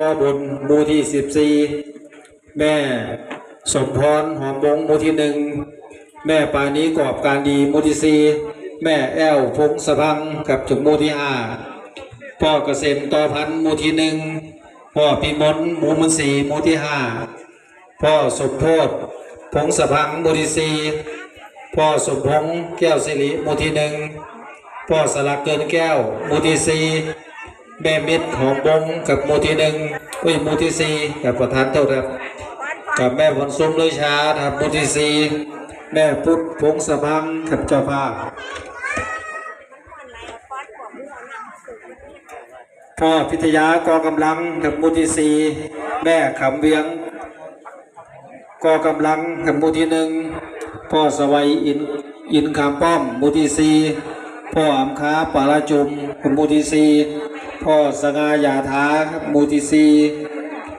พ่อบุญมูที่สิบสี่แม่สมพรหอมบงมูที่หนึ่งแม่ปานีกอบการดีมูที่สี่แม่แอลพงสะพังกับถึงมูที่ห้าพ่อเกษมต่อพันมูที่หนึ่งพ่อพิมลมูมันสีมูที่ห้าพ่อสมโพธพงสะพังมูที่สี่พ่อสมพงแก้วสิริมูที่หนึ่งพ่อสลักเกินแก้วมูที่สี่ แม่มิตรหอมบงกับมูที่หนึ่งอุ้ยมูที่สี่กับประธานเท่าครับกับแม่ผลซุ้มเลยชาครับมูที่สี่แม่พุทธพงสะพังกับเจ้าภาพพ่อพิทยากอกำลังกับมูที่สี่แม่ขำเวียงกอกำลังกับมูที่หนึ่งพ่อสวัยอินอินคำป้อมมูที่สี่พ่ออัมค้าปาราจุมกับมูที่สี่ พ่อสง่ายาทาครับมูทีซี